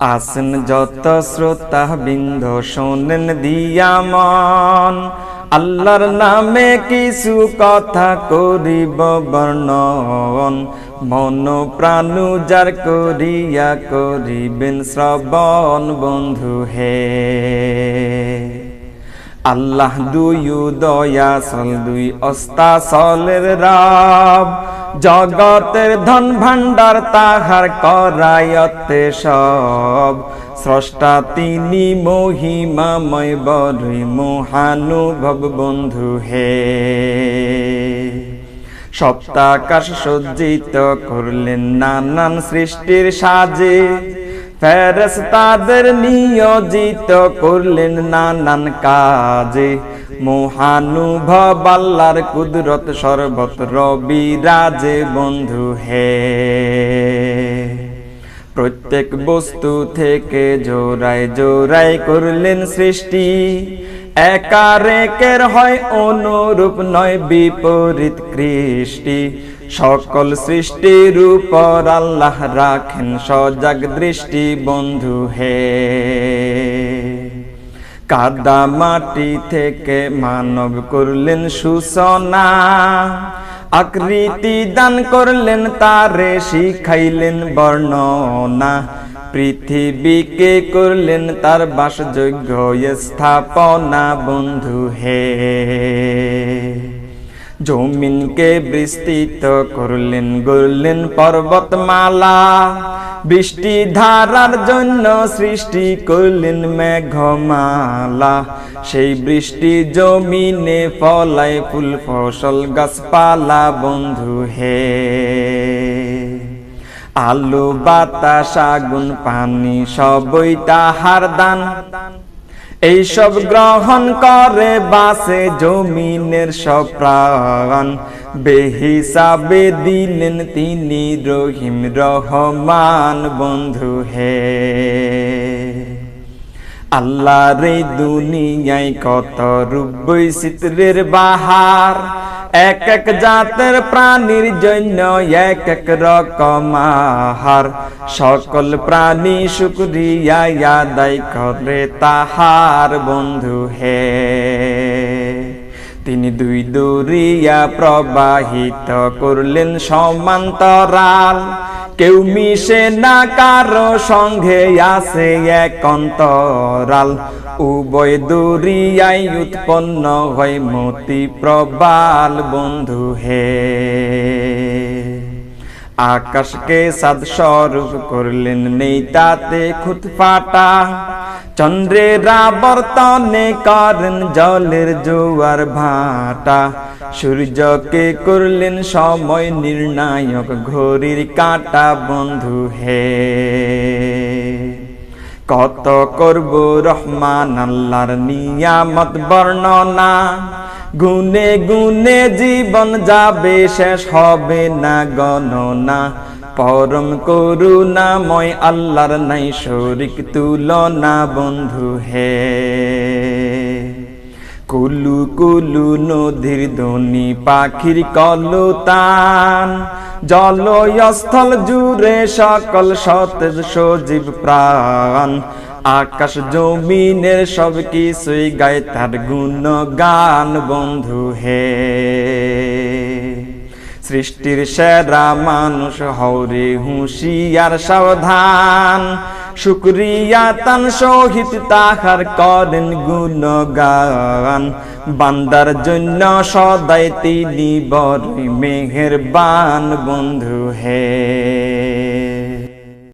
আসেন যত শ্রোতা বিন্ধ শোনেন দিয়া মন। আল্লাহর নামে কিছু কথা করিব বর্ণন। মন প্রাণু যার করিয়া করিবেন শ্রবণ, বন্ধু হে। আল্লাহ দুই দয়া সল দুই অস্তা সলের রাব। জগতের ধন ভান্ডার তাহার করায়তে সব। স্রষ্টা তিনি মহিমাময় বরি মহানুভব বন্ধু হে। সপ্তাকাশ সজ্জিত করলেন নানান সৃষ্টির সাজে। ফেরস তাদের নিয়োজিত করলেন নানান কাজে। মহানুভব আল্লাহর কুদরত রবি রাজে, বন্ধু হে। প্রত্যেক বস্তু থেকে জোড়ায় জোড়ায় করলেন সৃষ্টি। একার একের হয় অনুরূপ নয় বিপরীত কৃষ্টি। সকল সৃষ্টির উপর আল্লাহ রাখেন সজাগ দৃষ্টি, বন্ধু হে। কাদা মাটি থেকে মানব করলেন সুসনা আকৃতি দান করলেন তারে, শিখাইলেন বর্ণনা। পৃথিবীকে করলেন তার বাসযোগ্য স্থাপনা, বন্ধু হে। জমিনকে বিস্তৃত করলেন গড়লেন পর্বতমালা। বৃষ্টি ধারার জন্য সৃষ্টি করলেন মেঘমালা। সেই বৃষ্টি জমিনে ফলায় ফুল, ফসল, গাছপালা, বন্ধু হে। আলু, বাতাস, আগুন, পানি সবই তাহার দান। এইসব গ্রহণ করে বাসে জমিনের সব প্রাণ। বেহিসাবে দিলেন তিনি রহিম রহমান, বন্ধু হে। আল্লাহ রে দুনিয়ায় কত রূপ বৈচিত্রের বাহার। এক এক জাতের প্রাণীর জন্য এক এক রকম আহার। সকল প্রাণী শুক্রিয়া আদায় করে তাহার বন্ধু হে। তিনি দুই দুরিয়া প্রবাহিত করলেন সমান্তরাল। কেউ মিশে না, কারও সঙ্গে আসে এক অন্তরাল। উভয় দূরিয়াই উৎপন্ন হয় মতি প্রবাল বন্ধু হে। আকাশকে সাদ স্বরূপ করলেন নেই তাতে খুত ফাটা চন্দ্রের আবর্তনে করেন জলের জোয়ার ভাটা। সূর্যকে করলেন সময় নির্ণায়ক, ঘড়ির কাটা বন্ধু হে। কত করব রহমান আল্লাহর নিয়ামত বর্ণনা। গুনে গুনে জীবন যাবে, শেষ হবে না গণনা। পরম করুণাময় আল্লাহর নাই শরিক তুলনা বন্ধু হে। কুলু কুলু নদীর ধ্বনি পাখির কলতান, জলস্থল জুড়ে সকল সতেজ সজীব প্রাণ। আকাশ জমিনের সব কিছুই গায় তার গুণ গান বন্ধু হে। সৃষ্টির সেরা মানুষ হরে হুঁশিয়ার সাবধান। শুক্রিয়া তান সহিত তাহার করেন গুণগান। বান্দার জন্য সদাই তিনি বড় মেহেরবান বন্ধু হে।